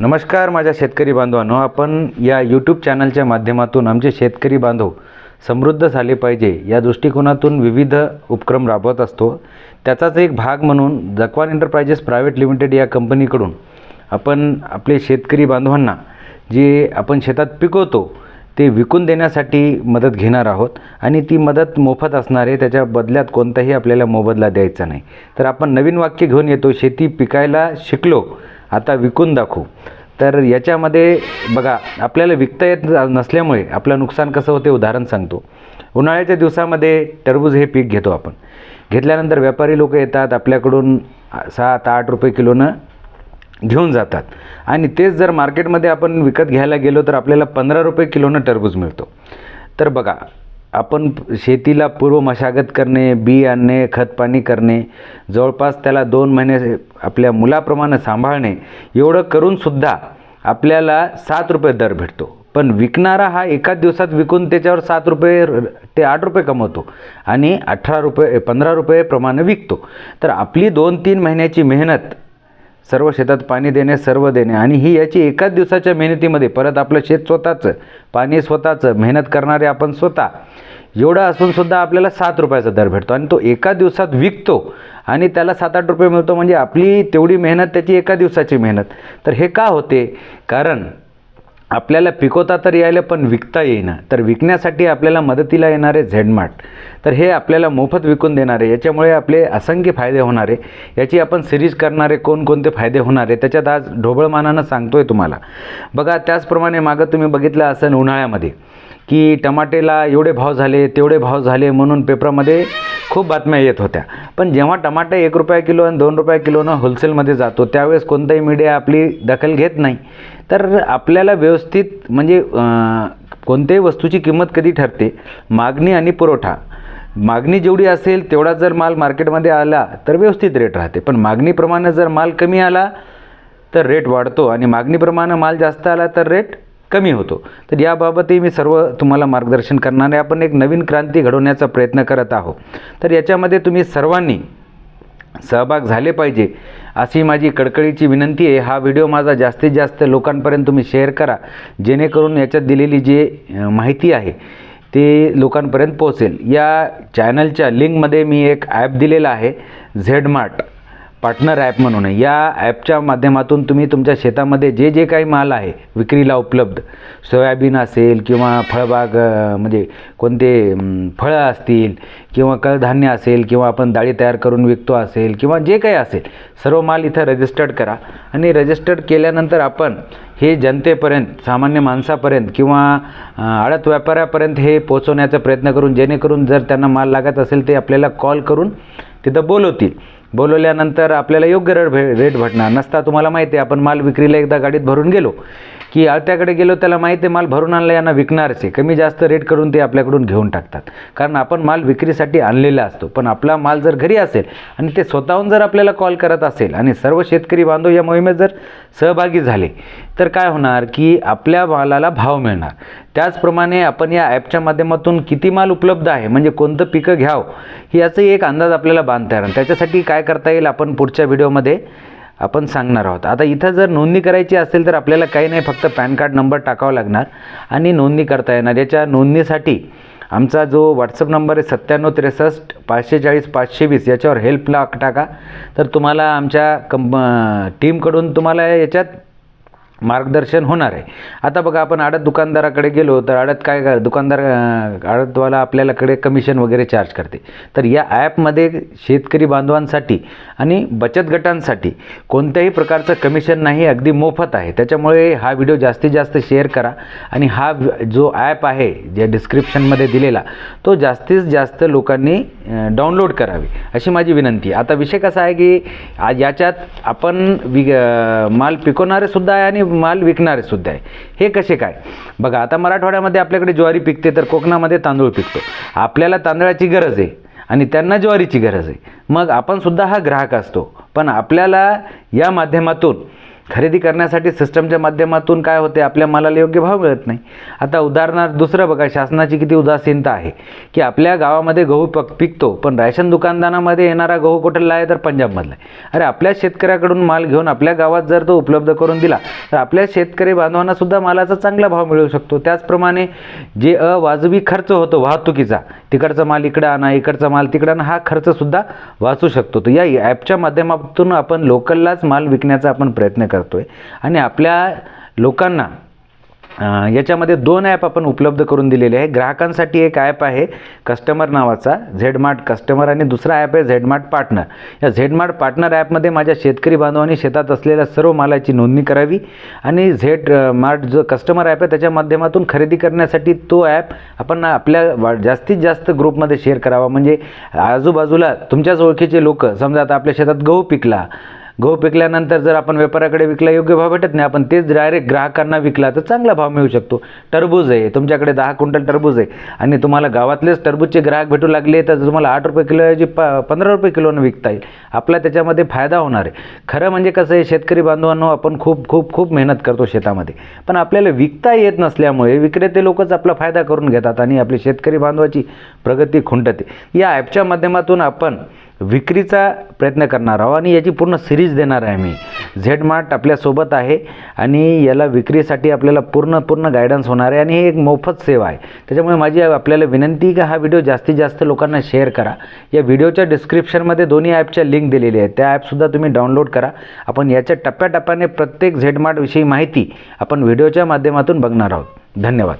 नमस्कार माझ्या शेतकरी बांधवांनो आपण या यूट्यूब चॅनलच्या माध्यमातून आमचे शेतकरी बांधव समृद्ध झाले पाहिजे. या दृष्टिकोनातून विविध उपक्रम राबवत असतो. त्याचाच एक भाग म्हणून जकवान एंटरप्राइजेस प्रायव्हेट लिमिटेड या कंपनीकडून आपण आपले शेतकरी बांधवांना जे आपण शेतात पिकवतो ते विकून देण्यासाठी मदत घेणार आहोत. आणि ती मदत मोफत असणार आहे त्याच्या बदल्यात कोणताही आपल्याला मोबदला द्यायचा नाही. तर आपण नवीन वाक्य घेऊन येतो शेती पिकायला शिकलो आता विकून दाखवू. तर याच्यामध्ये बघा आपल्याला विकता येत नसल्यामुळे आपलं नुकसान कसं होते उदाहरण सांगतो. उन्हाळ्याच्या दिवसामध्ये टरबूज हे पीक घेतो आपण. घेतल्यानंतर व्यापारी लोक येतात आपल्याकडून सात आठ रुपये किलोनं घेऊन जातात. आणि तेच जर मार्केटमध्ये आपण विकत घ्यायला गेलो तर आपल्याला पंधरा रुपये किलोनं टरबूज मिळतो. तर बघा आपण शेतीला पूर्व मशागत करणे बी आणणे खतपाणी करणे जवळपास त्याला दोन महिने आपल्या मुलाप्रमाणे सांभाळणे एवढं करूनसुद्धा आपल्याला सात रुपये दर भेटतो. पण विकणारा हा एकाच दिवसात विकून त्याच्यावर सात रुपये ते आठ रुपये कमवतो आणि अठरा रुपये पंधरा रुपये प्रमाणे विकतो. तर आपली दोन तीन महिन्याची मेहनत सर्व शेतात पाणी देणे सर्व देणे. आणि ही याची एकाच दिवसाच्या मेहनतीमध्ये परत आपलं शेत स्वतःचं पाणी स्वतःचं मेहनत करणारे आपण स्वतः. एवढं असूनसुद्धा आपल्याला सात रुपयाचा दर भेटतो आणि तो एका दिवसात विकतो आणि त्याला सात आठ रुपये मिळतो म्हणजे आपली तेवढी मेहनत त्याची एका दिवसाची मेहनत. तर हे का होते? कारण आपल्याला पिकवता तर यायला पण विकता येईना. तर विकण्यासाठी आपल्याला मदतीला येणारे झेडमार्ट. तर हे आपल्याला मोफत विकून देणारे याच्यामुळे आपले असंख्य फायदे होणारे याची आपण सिरीज करणारे कोणकोणते फायदे होणारे त्याच्यात आज ढोबळमानानं सांगतोय तुम्हाला. बघा त्याचप्रमाणे मागं तुम्ही बघितलं असेल उन्हाळ्यामध्ये. की टमाटेला एवढे भाव झाले तेवढे भाव झाले म्हणून पेपरामध्ये खूप बातम्या येत होत्या. पण जेव्हा टमाटे एक रुपया किलो आणि दोन रुपया किलोनं होलसेलमध्ये जातो त्यावेळेस कोणताही मीडिया आपली दखल घेत नाही. तर आपल्याला व्यवस्थित म्हणजे कोणत्याही वस्तूची किंमत कधी ठरते? मागणी आणि पुरवठा. मागणी जेवढी असेल तेवढा जर माल मार्केटमध्ये आला तर व्यवस्थित रेट राहते. पण मागणीप्रमाणे जर माल कमी आला तर रेट वाढतो. आणि मागणीप्रमाणे माल जास्त आला तर रेट कमी होतो. तर याबाबतही मी सर्व तुम्हाला मार्गदर्शन करणार आहे. आपण एक नवीन क्रांती घडवण्याचा प्रयत्न करत आहोत. तर याच्यामध्ये तुम्ही सर्वांनी सहभाग झाले पाहिजे अशी माझी कडकडीची विनंती आहे. हा व्हिडिओ माझा जास्तीत जास्त लोकांपर्यंत तुम्ही शेअर करा. जेणेकरून याच्यात दिलेली जी माहिती आहे ते लोकांपर्यंत पोहोचेल. या चॅनलच्या लिंकमध्ये मी एक ॲप दिलेला आहे झेड मार्ट पार्टनर ॲप म्हणून आहे. या ॲपच्या माध्यमातून तुम्ही तुमच्या शेतामध्ये जे जे काही माल आहे विक्रीला उपलब्ध सोयाबीन असेल किंवा फळबाग म्हणजे कोणते फळं असतील किंवा कडधान्य असेल किंवा आपण डाळी तयार करून विकतो असेल किंवा जे काही असेल सर्व माल इथं रजिस्टर्ड करा आणि रजिस्टर्ड केल्यानंतर आपण हे जनतेपर्यंत सामान्य माणसापर्यंत किंवा आडत व्यापाऱ्यापर्यंत हे पोचवण्याचा प्रयत्न करून जेणेकरून जर त्यांना माल लागत असेल ते आपल्याला कॉल करून तिथं बोलवतील बोलवल्यानंतर आपल्याला योग्य रेट भे रेट भेटणार. नसता तुम्हाला माहिती आहे आपण माल विक्रीला एकदा गाडीत भरून गेलो की आळत्याकडे गेलो त्याला माहिती आहे माल भरून आणला यांना विकणारच. आहे कमी जास्त रेट करून ते आपल्याकडून घेऊन टाकतात. कारण आपण माल विक्रीसाठी आणलेला असतो पण आपला माल जर घरी असेल आणि ते स्वतःहून जर आपल्याला कॉल करत असेल आणि सर्व शेतकरी बांधव या मोहिमेत जर सहभागी झाले तर काय होणार की आपल्या मालाला भाव मिळणार. त्याचप्रमाणे आपण या ॲपच्या माध्यमातून किती माल उपलब्ध आहे? म्हणजे कोणतं पिकं घ्यावं? याचाही एक अंदाज आपल्याला बांधता येणार. त्याच्यासाठी काय करता येईल आपण पुढच्या व्हिडिओमध्ये आपण सांगणार आहोत. आता इथं जर नोंदणी करायची असेल तर आपल्याला काही नाही फक्त पॅन कार्ड नंबर टाकावा लागणार आणि नोंदणी करता येणार. याच्या नोंदणीसाठी आमचा जो व्हॉट्सअप नंबर आहे सत्त्याण्णव त्रेसष्ट पाचशे चाळीस पाचशे वीस याच्यावर हेल्पला टाका. तर तुम्हाला आमच्या कंप टीमकडून तुम्हाला याच्यात मार्गदर्शन होणार आहे. आता बघा आपण आडत दुकानदाराकडे गेलो तर आडत काय कर दुकानदार आडतवाला आपल्यालाकडे कमिशन वगैरे चार्ज करते. तर या ॲपमध्ये शेतकरी बांधवांसाठी आणि बचत गटांसाठी कोणत्याही प्रकारचं कमिशन नाही अगदी मोफत आहे. त्याच्यामुळे हा व्हिडिओ जास्तीत जास्त शेअर करा आणि हा जो ॲप आहे जे डिस्क्रिप्शनमध्ये दिलेला तो जास्तीत जास्त लोकांनी डाउनलोड करावी अशी माझी विनंती आहे. आता विषय कसा आहे की आज याच्यात आपण वि माल पिकवणारे सुद्धा आहे आणि माल विकणारे सुद्धा आहे. हे कसे काय? बघा आता मराठवाड्यामध्ये आपल्याकडे ज्वारी पिकते तर कोकणामध्ये तांदूळ पिकतो. आपल्याला तांदळाची गरज आहे आणि त्यांना ज्वारीची गरज आहे. मग आपण सुद्धा हा ग्राहक असतो. पण आपल्याला या माध्यमातून खरेदी करण्यासाठी सिस्टमच्या माध्यमातून काय होते? आपल्या मालाला योग्य भाव मिळत नाही. आता उदाहरणार्थ दुसरं बघा शासनाची किती उदासीनता आहे की आपल्या गावामध्ये गहू पक पिकतो पण राशन दुकानदानामध्ये येणारा गहू कुठला आहे तर पंजाबमधला आहे. अरे आपल्या शेतकऱ्याकडून माल घेऊन आपल्या गावात जर तो उपलब्ध करून दिला तर आपल्या शेतकरी बांधवांनासुद्धा मालाचा चांगला भाव मिळू शकतो. त्याचप्रमाणे जे अवाजवी खर्च होतो वाहतुकीचा तिकडचा माल इकडं आणा इकडचा माल तिकडं आणा हा खर्चसुद्धा वाचू शकतो. तर या ॲपच्या माध्यमातून आपण लोकललाच माल विकण्याचा आपण प्रयत्न करतो आहे आणि आपल्या लोकांना याच्यामध्ये दोन ॲप आपण उपलब्ध करून दिलेले आहे ग्राहकांसाठी एक ॲप आहे कस्टमर नावाचा झेडमार्ट कस्टमर आणि दुसरा ॲप आहे झेडमार्ट पार्टनर या झेडमार्ट पार्टनर ॲपमध्ये माझ्या शेतकरी बांधवांनी शेतात असलेल्या सर्व मालाची नोंदणी करावी आणि झेड मार्ट जो कस्टमर ॲप आहे त्याच्या माध्यमातून खरेदी करण्यासाठी तो ॲप आपण आपल्या वा- जास्तीत जास्त ग्रुपमध्ये शेअर करावा. म्हणजे आजूबाजूला तुमच्याच ओळखीचे लोक समजा आता आपल्या शेतात गहू पिकला गहू पिकल्यानंतर जर आपण व्यापाऱ्याकडे विकला योग्य भाव भेटत नाही आपण तेच डायरेक्ट ग्राहकांना विकला तर चांगला भाव मिळू शकतो. टरबूज आहे तुमच्याकडे दहा क्विंटल टरबूज आहे आणि तुम्हाला गावातलेच टरबूजचे ग्राहक भेटू लागले तर तुम्हाला आठ रुपये किलोऐवजी प पंधरा रुपये किलोनं विकता येईल. आपला त्याच्यामध्ये फायदा होणार आहे. खरं म्हणजे कसं आहे शेतकरी बांधवांनो आपण खूप खूप खूप मेहनत करतो शेतामध्ये. पण आपल्याला विकता येत नसल्यामुळे विक्रेते लोकच आपला फायदा करून घेतात आणि आपली शेतकरी बांधवाची प्रगती खुंटते. या ॲपच्या माध्यमातून आपण विक्रीचा प्रयत्न करणार आहोत आणि याची पूर्ण सिरीज देणार आहे मी. झेड मार्ट आपल्यासोबत आहे आणि याला विक्रीसाठी आपल्याला पूर्ण पूर्ण गायडन्स होणार आहे आणि ही एक मोफत सेवा आहे. त्याच्यामुळे माझी आपल्याला विनंती की हा व्हिडिओ जास्तीत जास्त लोकांना शेअर करा. या व्हिडिओच्या डिस्क्रिप्शनमध्ये दोन्ही ॲपच्या लिंक दिलेली आहे त्या ॲपसुद्धा तुम्ही डाउनलोड करा. आपण याच्या टप्प्याटप्प्याने प्रत्येक झेड मार्टविषयी माहिती आपण व्हिडिओच्या माध्यमातून बघणार आहोत. धन्यवाद.